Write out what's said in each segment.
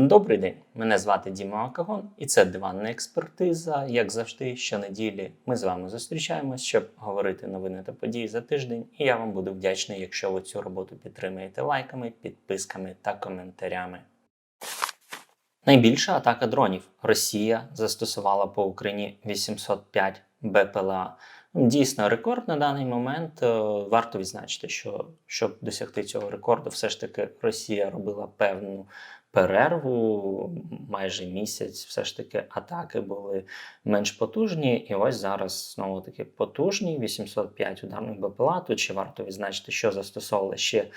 Добрий день, мене звати Діма Акагон, і це диванна експертиза. Як завжди, щонеділі ми з вами зустрічаємось, щоб говорити новини та події за тиждень. І я вам буду вдячний, якщо ви цю роботу підтримаєте лайками, підписками та коментарями. Найбільша атака дронів. Росія застосувала по Україні 805 БПЛА. Дійсно, рекорд на даний момент. Е, Варто відзначити, що щоб досягти цього рекорду, все ж таки Росія робила певну перерву, майже місяць. Все ж таки атаки були менш потужні. І ось зараз знову таки потужні 805 ударних БПЛА. Тут ще варто відзначити, що застосовували ще е,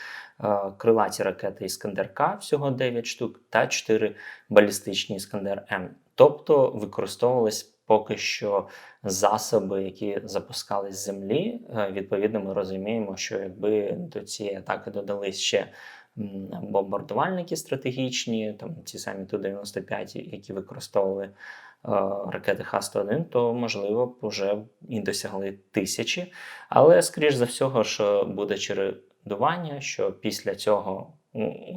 крилаті ракети Іскандер К, всього 9 штук, та 4 балістичні Іскандер М. Тобто використовувались поки що засоби, які запускались з землі. Е, Відповідно, ми розуміємо, що якби до цієї атаки додались ще бомбардувальники стратегічні, там ті самі Ту-95, які використовували е, ракети Х-101, то можливо б вже і досягли тисячі. Але скоріш за всього, що буде чередування, що після цього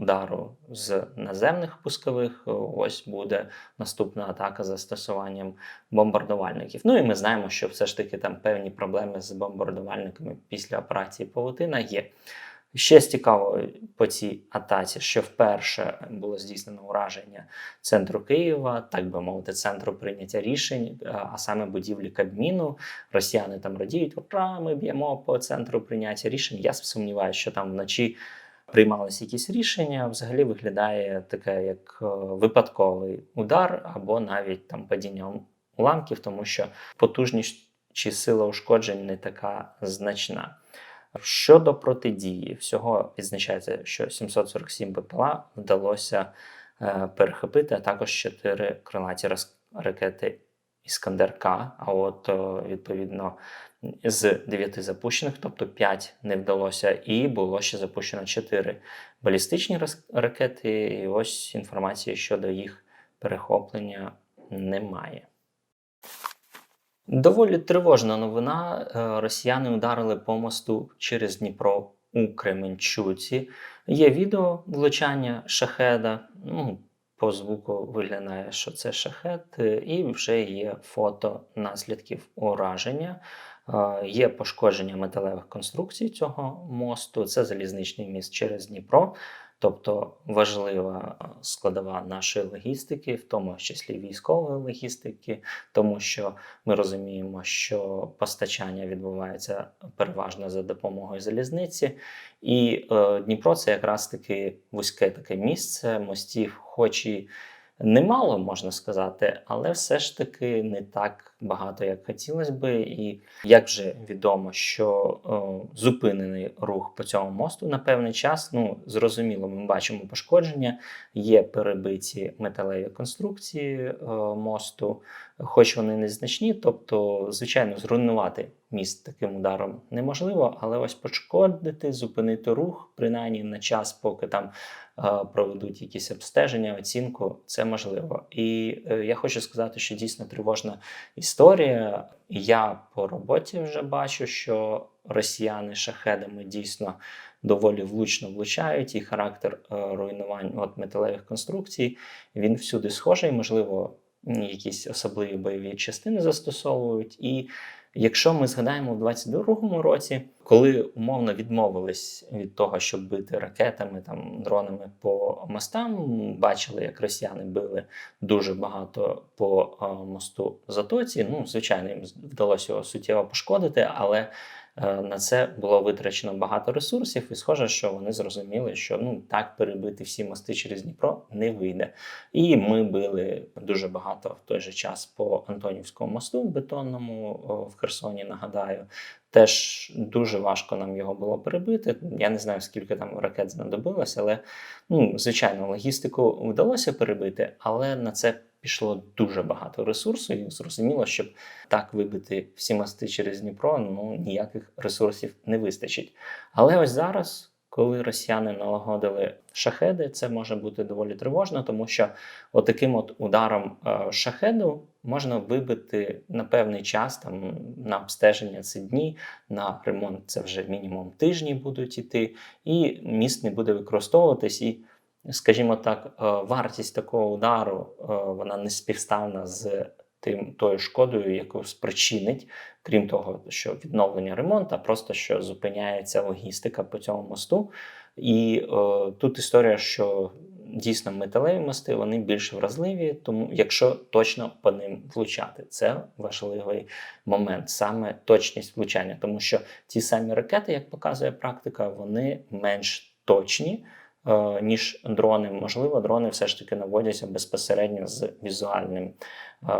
удару з наземних пускових е, ось буде наступна атака з застосуванням бомбардувальників. Ну і ми знаємо, що все ж таки там певні проблеми з бомбардувальниками після операції Павутина є. Ще цікаво по цій атаці, що вперше було здійснено ураження центру Києва, так би мовити, центру прийняття рішень, е, а саме будівлі Кабміну. Росіяни там радіють, ура, ми б'ємо по центру прийняття рішень. Я сумніваюся, що там вночі приймалися якісь рішення. Взагалі виглядає таке як е, випадковий удар або навіть там падіння уламків, тому що потужність чи сила ушкоджень не така значна. Щодо протидії, всього відзначається, що 747 БПЛА вдалося е, перехопити, а також 4 крилаті ракети Іскандер К. А от е, відповідно з 9 запущених, тобто 5 не вдалося, і було ще запущено 4 балістичні ракети. І ось інформації щодо їх перехоплення немає. Доволі тривожна новина. Е, Росіяни ударили по мосту через Дніпро у Кременчуці. Є відео влучання шахеда. Ну, по звуку виглядає, що це шахет, е, і вже є фото наслідків ураження. Е, Є пошкодження металевих конструкцій цього мосту. Це залізничний міст через Дніпро. Тобто важлива е, складова нашої логістики, в тому числі військової логістики, тому що ми розуміємо, що постачання відбувається переважно за допомогою залізниці, і е, Дніпро це якраз таки вузьке таке місце мостів, хоч і немало можна сказати, але все ж таки не так багато, як хотілося би. І як вже відомо, що е, зупинений рух по цьому мосту на певний час, ну зрозуміло, ми бачимо пошкодження, є перебиті металеві конструкції е, мосту, хоч вони незначні, тобто, звичайно, зруйнувати міст таким ударом неможливо, але ось пошкодити, зупинити рух, принаймні на час, поки там е, проведуть якісь обстеження, оцінку, це можливо. І е, я хочу сказати, що дійсно тривожна історія. Я по роботі вже бачу, що росіяни шахедами дійсно доволі влучно влучають, і характер е, руйнувань от металевих конструкцій він всюди схожий, можливо, якісь особливі бойові частини застосовують. І якщо ми згадаємо в 22-му році, коли умовно відмовились від того, щоб бити ракетами, там дронами по мостам, бачили, як росіяни били дуже багато по е, мосту Затоці. Ну, звичайно, їм вдалося його суттєво пошкодити, але на це було витрачено багато ресурсів, і схоже, що вони зрозуміли, що ну так перебити всі мости через Дніпро не вийде. І ми били дуже багато в той же час по Антонівському мосту бетонному в Херсоні. Нагадаю, теж дуже важко нам його було перебити. Я не знаю, скільки там ракет знадобилось, але ну, звичайно, логістику вдалося перебити, але на це пішло дуже багато ресурсу, і зрозуміло, щоб так вибити всі мости через Дніпро, ну ніяких ресурсів не вистачить. Але ось зараз, коли росіяни налагодили шахеди, це може бути доволі тривожно, тому що отаким от ударом е, шахеду можна вибити на певний час там на обстеження це дні, на ремонт це вже мінімум тижні будуть іти, і міст не буде використовуватись. І скажімо так, е, вартість такого удару е, вона не співставна з тим тою шкодою, яку спричинить, крім того, що відновлення ремонту, просто що зупиняється логістика по цьому мосту. І е, тут історія, що дійсно металеві мости вони більш вразливі, тому якщо точно по ним влучати, це важливий момент, саме точність влучання, тому що ті самі ракети, як показує практика, вони менш точні. Е, Ніж дрони, можливо, дрони все ж таки наводяться безпосередньо з візуальним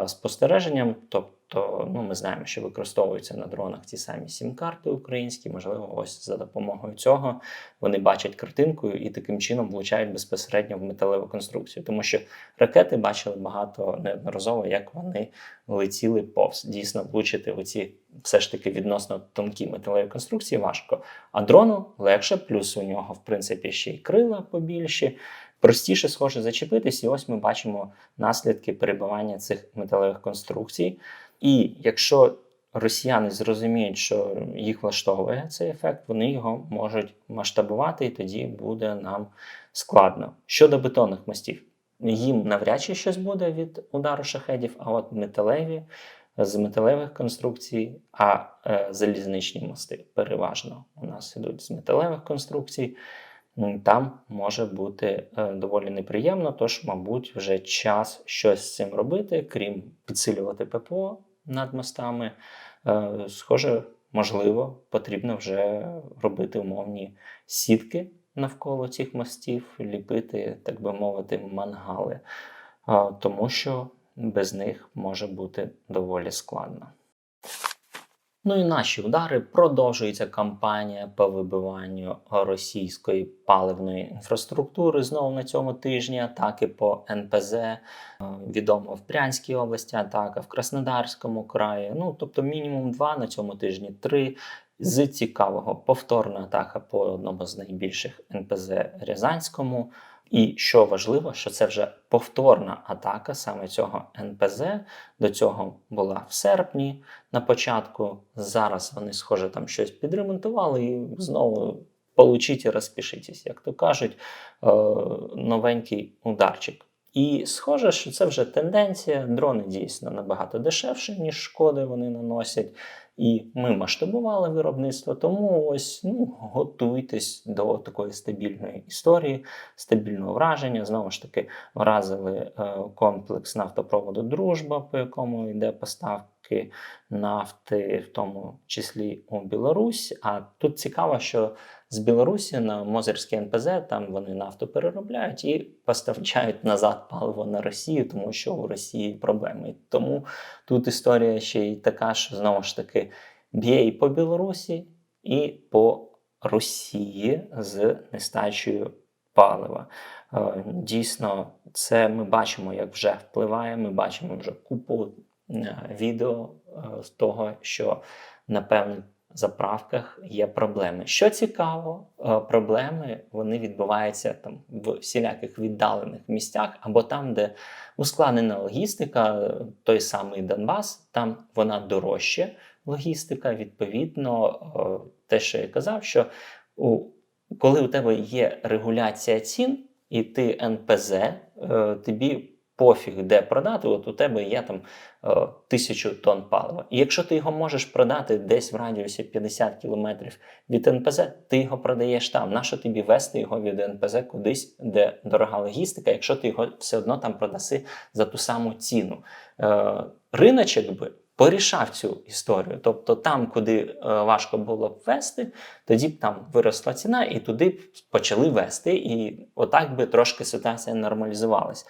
спостереженням. Тобто, ну ми знаємо, що використовуються на дронах ті самі сім-карти українські. Можливо, ось за допомогою цього вони бачать картинку і таким чином влучають безпосередньо в металеву конструкцію. Тому що ракети бачили багато неодноразово, як вони летіли повз. Дійсно, влучити в ці все ж таки відносно тонкі металеві конструкції важко. А дрону легше, плюс у нього, в принципі, ще й крила побільші. Простіше схоже зачепитись, і ось ми бачимо наслідки перебивання цих металевих конструкцій. І якщо росіяни зрозуміють, що їх влаштовує цей ефект, вони його можуть масштабувати, і тоді буде нам складно. Щодо бетонних мостів, їм навряд чи щось буде від удару шахедів, а от металеві з металевих конструкцій, а е, залізничні мости переважно у нас ідуть з металевих конструкцій. Там може бути е, доволі неприємно, тож, мабуть, вже час щось з цим робити, крім підсилювати ППО над мостами. Е, Схоже, можливо, потрібно вже робити умовні сітки навколо цих мостів, ліпити, так би мовити, мангали, Е, тому що без них може бути доволі складно. Ну і наші удари продовжується кампанія по вибиванню російської паливної інфраструктури. Знову на цьому тижні атаки по НПЗ. Е, Відомо в Брянській області атака, в Краснодарському краї. Ну тобто, мінімум два на цьому тижні, три. З цікавого повторна атака по одному з найбільших НПЗ Рязанському. І що важливо, що це вже повторна атака саме цього НПЗ. До цього була в серпні на початку. Зараз вони, схоже, там щось підремонтували і знову получіть і розпишитесь, як то кажуть, е, новенький ударчик. І схоже, що це вже тенденція. Дрони дійсно набагато дешевше, ніж шкоди вони наносять. І ми масштабували виробництво, тому ось ну, готуйтесь до такої стабільної історії, стабільного враження. Знову ж таки, вразили е, комплекс нафтопроводу Дружба, по якому йде поставки нафти, в тому числі у Білорусь. А тут цікаво, що з Білорусі на Мозерський НПЗ там вони нафту переробляють і поставляють назад паливо на Росію, тому що у Росії проблеми. Тому тут історія ще й така, що знову ж таки б'є і по Білорусі, і по Росії з нестачею палива. Е, Дійсно, це ми бачимо, як вже впливає. Ми бачимо вже купу е, відео е, з того, що на певних заправках є проблеми. Що цікаво, е, проблеми вони відбуваються там в всіляких віддалених місцях або там, де ускладнена логістика, е, той самий Донбас, там вона дорожча логістика. Відповідно, е, те, що я казав, що у, коли у тебе є регуляція цін, і ти НПЗ, тобі пофіг де продати, от у тебе є там е, тисячу тонн палива. І якщо ти його можеш продати десь в радіусі 50 кілометрів від НПЗ, ти його продаєш там. Нащо тобі вести його від НПЗ кудись, де дорога логістика, якщо ти його все одно там продаси за ту саму ціну? Е, риночок би. Порішав цю історію. Тобто там, куди е, важко було б вести, тоді б там виросла ціна, і туди б почали вести. І отак би трошки ситуація нормалізувалась.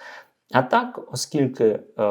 А так, оскільки е,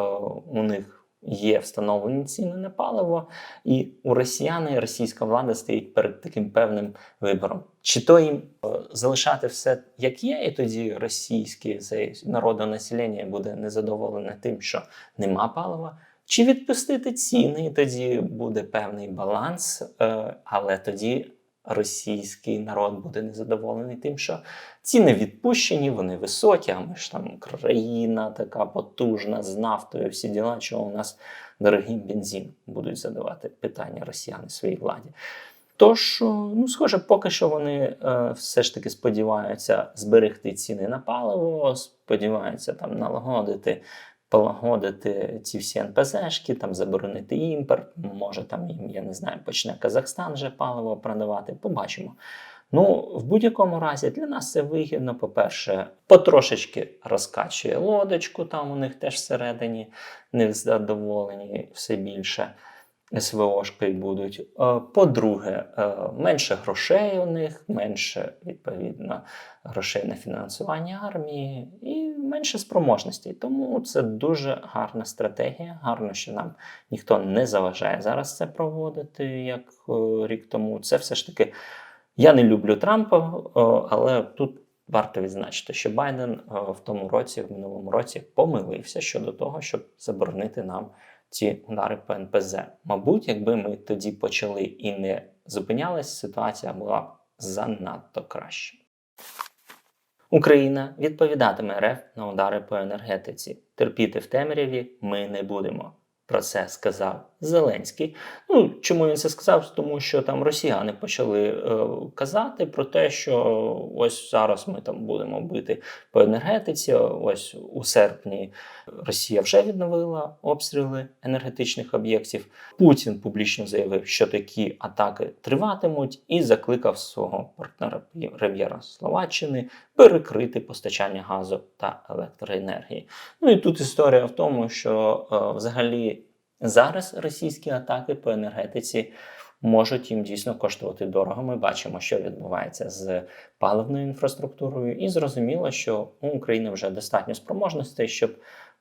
у них є встановлені ціни на паливо, і у росіян і російська влада стоїть перед таким певним вибором. Чи то їм е, залишати все як є, і тоді російське народонаселення буде незадоволене тим, що нема палива, чи відпустити ціни, і тоді буде певний баланс, е, але тоді російський народ буде незадоволений тим, що ціни відпущені, вони високі, а ми ж там країна така потужна з нафтою, всі діла, чого у нас дорогий бензин будуть задавати питання росіяни своїй владі. Тож, ну, схоже, поки що вони е, все ж таки сподіваються зберегти ціни на паливо, сподіваються там налагодити, полагодити ці всі НПЗшки, там заборонити імпорт. Може, там я не знаю, почне Казахстан вже паливо продавати. Побачимо. Ну, в будь-якому разі для нас це вигідно. По-перше, потрошечки розкачує лодочку, там у них теж всередині незадоволені все більше. СВОшки будуть. Е, По-друге, е, менше грошей у них, менше відповідно грошей на фінансування армії і менше спроможностей. Тому це дуже гарна стратегія. Гарно, що нам ніхто не заважає зараз це проводити, як е, рік тому. Це все ж таки. Я не люблю Трампа, але тут варто відзначити, що Байден в тому році, в минулому році, помилився щодо того, щоб заборонити нам ці удари по НПЗ. Мабуть, якби ми тоді почали і не зупинялись, ситуація була б занадто краще. Україна відповідатиме РФ на удари по енергетиці. Терпіти в темряві ми не будемо. Про це сказав Зеленський. Ну чому він це сказав? Тому що там росіяни почали е, казати про те, що ось зараз ми там будемо бити по енергетиці. Ось у серпні Росія вже відновила обстріли енергетичних об'єктів. Путін публічно заявив, що такі атаки триватимуть, і закликав свого партнера прем'єра Словаччини перекрити постачання газу та електроенергії. Ну і тут історія в тому, що е, взагалі зараз російські атаки по енергетиці можуть їм дійсно коштувати дорого. Ми бачимо, що відбувається з паливною інфраструктурою, і зрозуміло, що у України вже достатньо спроможностей, щоб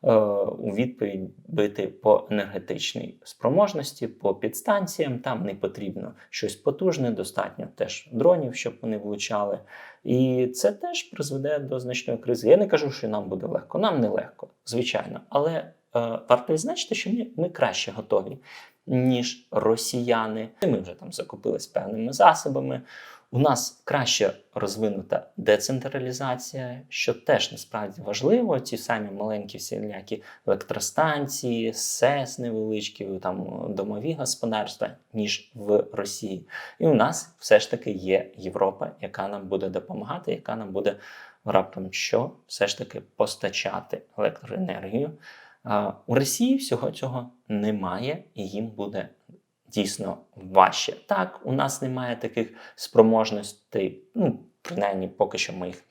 е, у відповідь бити по енергетичній спроможності, по підстанціям. Там не потрібно щось потужне, достатньо теж дронів, щоб вони влучали. І це теж призведе до значної кризи. Я не кажу, що нам буде легко. Нам не легко, звичайно, але варто відзначити, що ми, краще готові, ніж росіяни. Ми вже там закупились певними засобами. У нас краще розвинута децентралізація, що теж насправді важливо. Ті самі маленькі всілякі електростанції, СЕС невеличкі, там домові господарства, ніж в Росії. І у нас все ж таки є Європа, яка нам буде допомагати, яка нам буде раптом що все ж таки постачати електроенергію. У Росії всього цього немає, і їм буде дійсно важче. Так, у нас немає таких спроможностей, ну, принаймні, поки що ми їх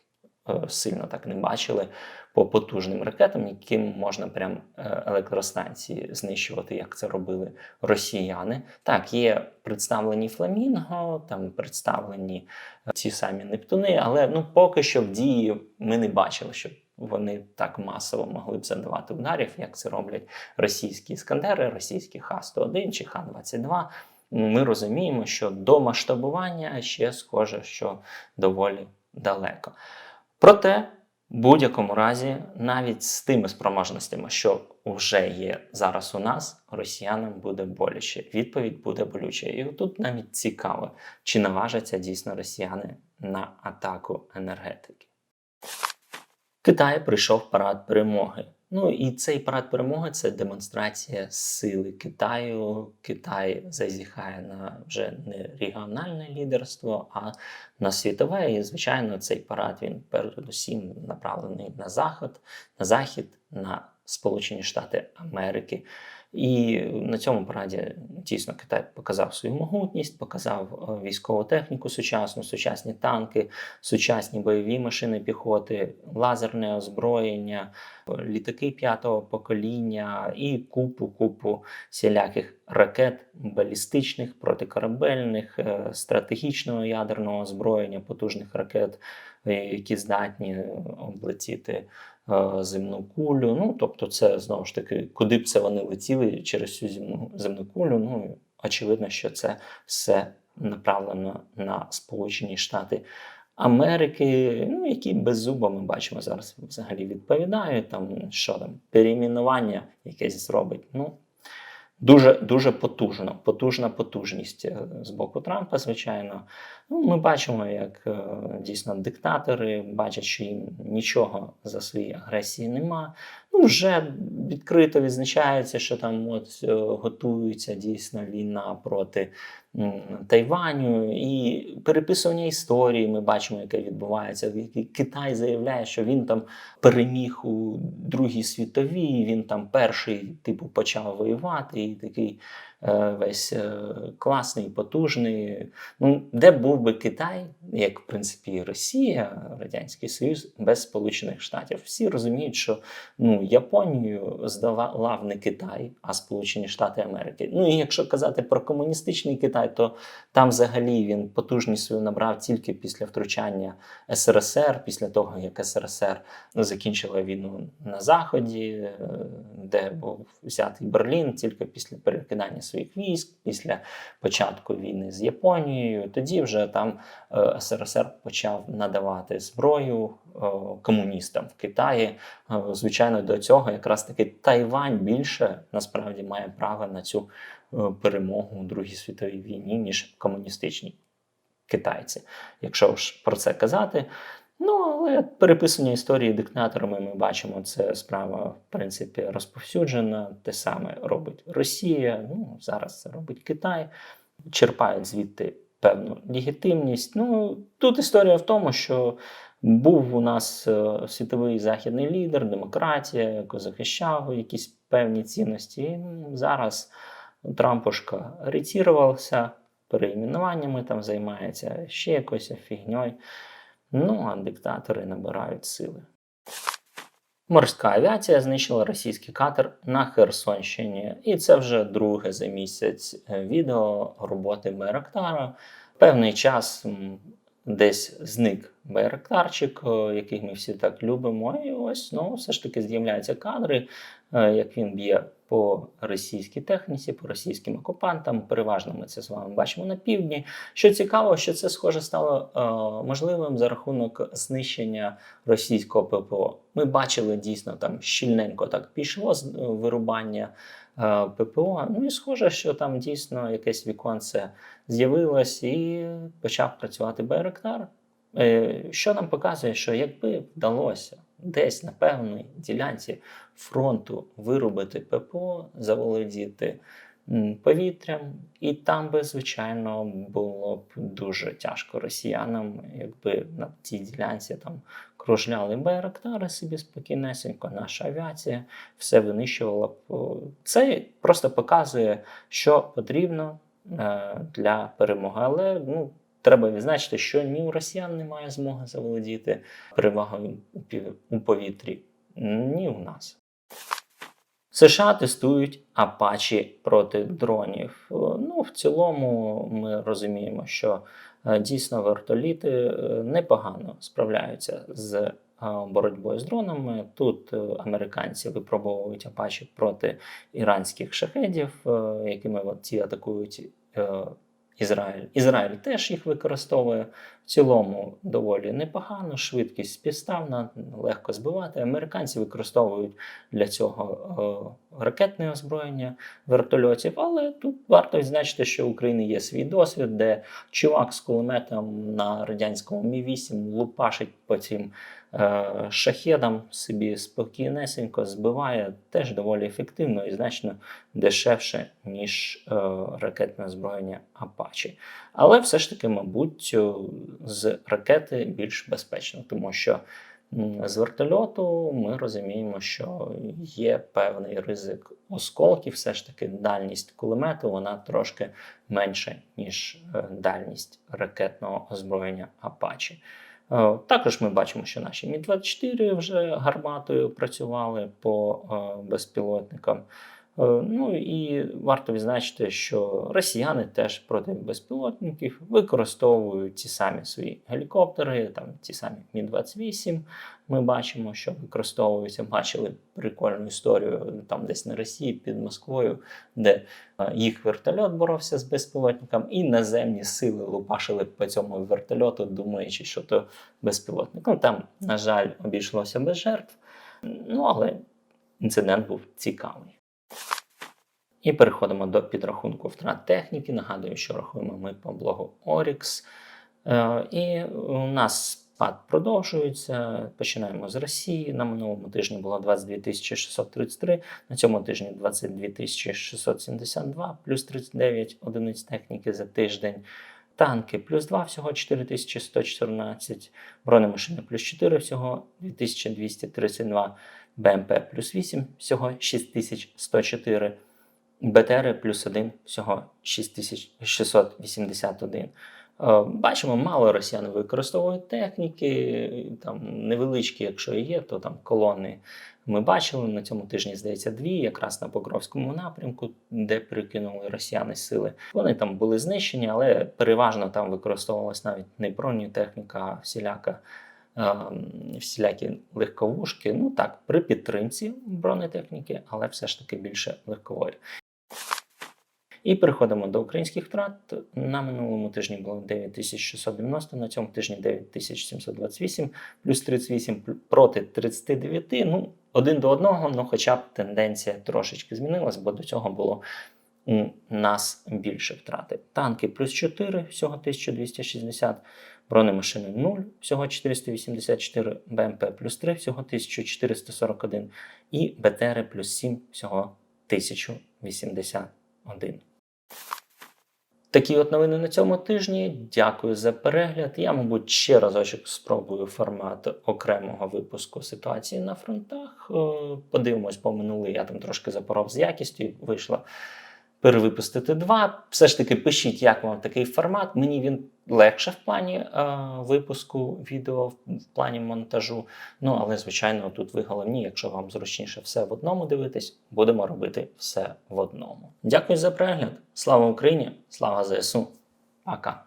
е, сильно так не бачили по потужним ракетам, яким можна прям е, електростанції знищувати, як це робили росіяни. Так, є представлені Фламінго, там представлені е, ці самі Нептуни, але ну поки що в дії ми не бачили, щоб вони так масово могли б задавати ударів, як це роблять російські іскандери, російські Х-101 чи Х-22. Ми розуміємо, що до масштабування ще схоже, що доволі далеко. Проте, в будь-якому разі, навіть з тими спроможностями, що вже є зараз у нас, росіянам буде боляче. Відповідь буде болюча. І тут навіть цікаво, чи наважаться дійсно росіяни на атаку енергетики. Китай прийшов парад перемоги. Ну і цей парад перемоги це демонстрація сили Китаю. Китай зазіхає на вже не регіональне лідерство, а на світове. І, звичайно, цей парад він передусім направлений на захід, на захід, на Сполучені Штати Америки. І на цьому параді дійсно Китай показав свою могутність, показав е, військову техніку сучасну, сучасні танки, сучасні бойові машини піхоти, лазерне озброєння, літаки п'ятого покоління і купу купу всіляких ракет, балістичних, протикорабельних, е, стратегічного ядерного озброєння, потужних ракет, е, які здатні облетіти. Е, земну кулю. Ну, тобто, це знову ж таки, куди б це вони летіли через цю земну, земну кулю. Ну, очевидно, що це все направлено на Сполучені Штати. Америки, ну які без зуба ми бачимо зараз взагалі відповідають там, що там перейменування якесь зробить. Ну Дуже дуже потужно, потужна потужність е, з боку Трампа, звичайно. Ну, Ми бачимо, як е, дійсно диктатори бачать, що їм нічого за свої агресії нема. Ну, вже відкрито відзначається, що там от е, готується дійсно війна проти Тайваню і переписування історії. Ми бачимо, яке відбувається. Ки- Китай заявляє, що він там переміг у Другій світовій. Він там перший, типу, почав воювати, і такий весь е, класний, потужний. Ну, де був би Китай, як в принципі Росія, Радянський Союз без Сполучених Штатів? Всі розуміють, що ну, Японію здавав не Китай, а Сполучені Штати Америки. Ну і якщо казати про комуністичний Китай, то там взагалі він потужність свою набрав тільки після втручання СРСР, після того як СРСР закінчила війну на Заході, е, де був взятий Берлін, тільки після перекидання своїх військ, після початку війни з Японією. Тоді вже там е, СРСР почав надавати зброю е, комуністам в Китаї. Е, Звичайно, до цього якраз таки Тайвань більше насправді має право на цю перемогу у Другій світовій війні, ніж комуністичні китайці. Якщо ж про це казати. Ну, але переписання історії диктаторами ми бачимо, це справа, в принципі, розповсюджена. Те саме робить Росія, ну, зараз це робить Китай, черпають звідти певну легітимність. Ну, тут історія в тому, що був у нас е, світовий західний лідер, демократія, захищав якісь певні цінності. І зараз Трампушка ретірувався, переіменуваннями там займається, ще якоюсь фігньою. Ну, а диктатори набирають сили. Морська авіація знищила російський катер на Херсонщині, і це вже друге за місяць е, відео роботи Байрактара. Певний час десь зник Байрактарчик, е, який ми всі так любимо. І ось ну, все ж таки з'являються кадри, е, як він б'є по російській техніці, по російським окупантам. Переважно ми це з вами бачимо на півдні. Що цікаво, що це схоже стало е, можливим за рахунок знищення російського ППО. Ми бачили дійсно там щільненько так пішло з- е, вирубання е, ППО. Ну і схоже, що там дійсно якесь віконце з'явилось і почав працювати Байрактар. Е, Що нам показує, що якби вдалося десь на певній ділянці фронту вирубити ППО, заволодіти повітрям, і там би, звичайно, було б дуже тяжко росіянам, якби на цій ділянці там кружляли байрактари собі спокійнесенько, наша авіація все винищувала б. Це просто показує, що потрібно е, для перемоги. Але ну, треба відзначити, що ні у росіян немає змоги заволодіти перевагою у повітрі, ні у нас. США тестують Апачі проти дронів. Е, Ну, в цілому, ми розуміємо, що е, дійсно вертоліти е, непогано справляються з боротьбою з дронами. Тут американці випробовують Апачі проти іранських шахедів, якими ці атакують Ізраїль. Ізраїль теж їх використовує. В цілому доволі непогано, швидкість співставна, легко збивати. Американці використовують для цього е, ракетне озброєння вертольотів. Але тут варто відзначити, що у України є свій досвід, де чувак з кулеметом на радянському Мі-8 лупашить по цим шахедам собі спокійнесенько збиває теж доволі ефективно і значно дешевше, ніж е, ракетне озброєння Апачі. Але все ж таки, мабуть, е, з ракети більш безпечно, тому що з вертольоту ми розуміємо, що є певний ризик осколків. Все ж таки, дальність кулемету вона трошки менша, ніж е, дальність ракетного озброєння Апачі. Е, Також ми бачимо, що наші Мі-24 вже гарматою працювали по е, безпілотникам. Е, Ну і варто відзначити, що росіяни теж проти безпілотників використовують ті самі свої гелікоптери, там ті самі Мі-28. Ми бачимо, що використовуються. Бачили прикольну історію там десь на Росії під Москвою, де е, їх вертольот боровся з безпілотником, і наземні сили лупашили по цьому вертольоту, думаючи, що то безпілотник. Ну там, на жаль, обійшлося без жертв. Ну але інцидент був цікавий. І переходимо до підрахунку втрат техніки. Нагадую, що рахуємо ми по блогу Orix. Е, І у нас спад продовжується. Починаємо з Росії. На минулому тижні було 22 633, на цьому тижні 22 672, плюс 39 одиниць техніки за тиждень. Танки плюс 2 всього 4114, бронемашини плюс 4 всього 2232, БМП плюс 8 всього 6104, БТР плюс 1 всього 6681. Е, Бачимо, мало росіян використовують техніки, там невеличкі, якщо є, то там колони ми бачили на цьому тижні, здається, дві, якраз на Покровському напрямку, де перекинули росіяни сили. Вони там були знищені, але переважно там використовувалась навіть не бронетехніка, а всіляка. е, Всілякі легковушки, ну так, при підтримці бронетехніки, але все ж таки більше легкової. І переходимо до українських втрат. На минулому тижні було 9690, на цьому тижні 9728, плюс 38 проти 39. Ну, один до одного, ну хоча б тенденція трошечки змінилась, бо до цього було у нас більше втрати. Танки плюс 4, всього 1260, бронемашини 0, всього 484, БМП плюс 3, всього 1441 і БТР плюс 7, всього 1081. Такі от новини на цьому тижні. Дякую за перегляд. Я, мабуть, ще разочок спробую формат окремого випуску ситуації на фронтах. Е, Подивимось, по минулий я там трошки запоров з якістю, і вийшло перевипустити два. Все ж таки, пишіть, як вам такий формат. Мені він легше в плані е, випуску відео, в плані монтажу. Ну, але, звичайно, тут ви головні, якщо вам зручніше все в одному дивитись, будемо робити все в одному. Дякую за перегляд. Слава Україні! Слава ЗСУ! Пока!